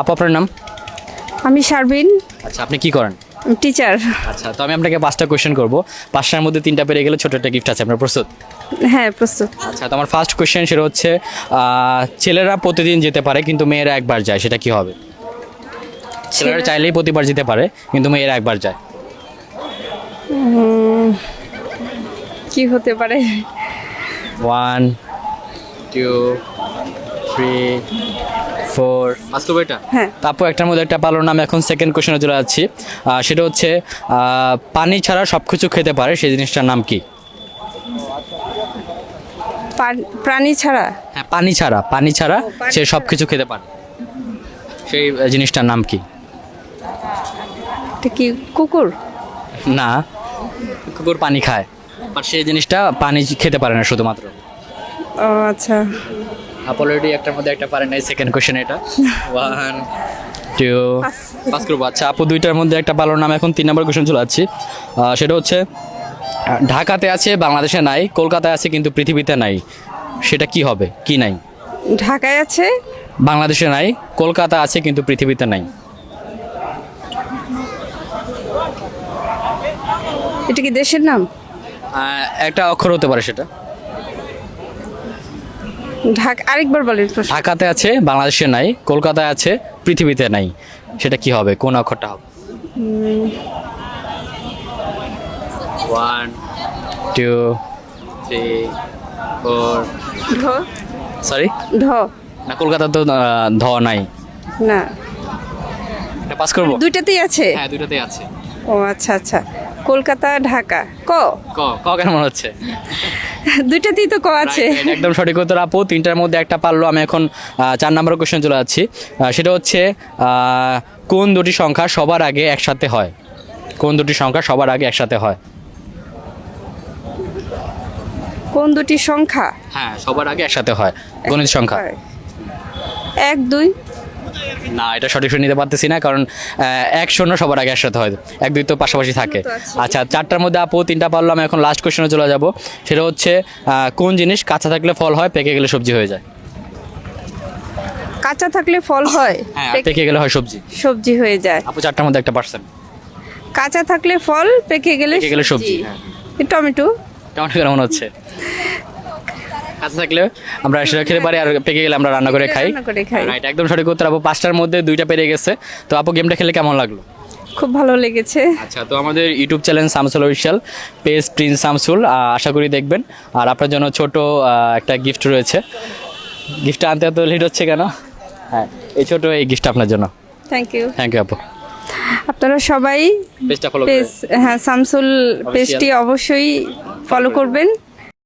আপু আপনার নাম? আমি শারবিন আচ্ছা আপনি কি করেন? টিচার। আচ্ছা তো আমি আপনাকে পাঁচটা কোয়েশ্চেন করব। পাঁচটার মধ্যে তিনটা পেরে গেলে ছোট একটা গিফট আছে আপনার প্রস্তুত? হ্যাঁ প্রস্তুত। আচ্ছা তো আমার ফার্স্ট কোয়েশ্চেন সেটা হচ্ছে ছেলেরা প্রতিদিন যেতে পারে কিন্তু মেয়েরা একবার যায় সেটা কি হবে? ছেলেরা চাইলেই প্রতিবার যেতে পারে কিন্তু মেয়েরা একবার যায়। কি হতে পারে? ওয়ান টু থ্রি ফোর করব এটা? হ্যাঁ। তারপর একটার মধ্যে একটা পালোর নাম এখন সেকেন্ড কোশ্চেনে চলে যাচ্ছি। সেটা হচ্ছে পানি ছাড়া সব কিছু খেতে পারে সেই জিনিসটার নাম কি? প্রাণী ছাড়া? হ্যাঁ পানি ছাড়া পানি ছাড়া সে সব কিছু খেতে পারে। সেই জিনিসটার নাম কি? কি কুকুর? না কুকুর পানি খায় বাট সেই জিনিসটা পানি খেতে পারে না শুধুমাত্র। ও আচ্ছা। অলরেডি একটার মধ্যে একটা পারে নাই সেকেন্ড কোশ্চেন এটা। One two. পাস করব। আচ্ছা আপু দুইটার মধ্যে একটা পালোর নাম এখন তিন নম্বর কোশ্চেন চলে যাচ্ছি। সেটা হচ্ছে ঢাকাতে আছে বাংলাদেশে নাই কলকাতায় আছে কিন্তু পৃথিবীতে নাই। সেটা কি হবে? কি নাই? ঢাকায় আছে? বাংলাদেশে নাই কলকাতা আছে কিন্তু পৃথিবীতে নাই। এটা কি দেশের নাম? একটা অক্ষর হতে পারে সেটা। ঢাকা আরেকবার বলেন প্রশ্ন। ঢাকাতে আছে বাংলাদেশে নাই কলকাতায় আছে পৃথিবীতে নাই। সেটা কি হবে? কোন অক্ষরটা হবে? ওয়ান টু থ্রি ফোর ঢ। সরি ঢ। না কলকাতা তো ধ নাই। না। এটা পাস করব? দুইটাতেই আছে। হ্যাঁ দুটাতেই আছে। ও আচ্ছা আচ্ছা। কলকাতা ঢাকা। ক? ক ক কেন মনে হচ্ছে? দুইটা দুইটাতেই তো ক আছে। একদম সঠিক উত্তর আপু তিনটার মধ্যে একটা পারল আমি এখন চার নম্বর কোশ্চেন চলে যাচ্ছি। সেটা হচ্ছে কোন দুটি সংখ্যা সবার আগে একসাথে হয়? কোন দুটি সংখ্যা সবার আগে একসাথে হয়? কোন দুটি সংখ্যা? হ্যাঁ সবার আগে একসাথে হয়। গণিত সংখ্যা। এক দুই। না এটা সঠিক নিতে পারতেছি না কারণ এক শূন্য সবার আগে একসাথে হয় এক দুই তো পাশাপাশি থাকে। আচ্ছা চারটার মধ্যে আপু তিনটা পারল আমি এখন লাস্ট কোশ্চেনে চলে যাব। সেটা হচ্ছে কোন জিনিস কাঁচা থাকলে ফল হয় পেকে গেলে সবজি হয়ে যায়? কাঁচা থাকলে ফল হয় হ্যাঁ পেকে- গেলে হয় সবজি। সবজি হয়ে যায়। আপু চারটার মধ্যে একটা পার্সেন্ট। কাঁচা থাকলে ফল পেকে গেলে গেলে সবজি, হ্যাঁ। এই টমেটো। কেমন মনে হচ্ছে? কাঁচা থাকলে আমরা সেটা খেতে পারি আর পেকে গেলে আমরা রান্না করে খাই। রান্না করে খাই। রাইট একদম সঠিক উত্তর আপু। পাঁচটার মধ্যে দুইটা পেরে গেছে। তো আপু গেমটা খেলে কেমন লাগল? খুব ভালো লেগেছে। আচ্ছা তো আমাদের YouTube channel Shamsul official page Prince Shamsul আহ, আশা করি দেখবেন। আর আপনার জন্য ছোট একটা গিফট রয়েছে। গিফটটা আনতে এত লেট হচ্ছে কেন? হ্যাঁ এই ছোট এই গিফট আপনার জন্য। থ্যাংক ইউ থ্যাংক ইউ আপু। আপনারা সবাই পেজটা ফলো পেজ হ্যাঁ শামসুল পেজটি অবশ্যই ফলো করবেন।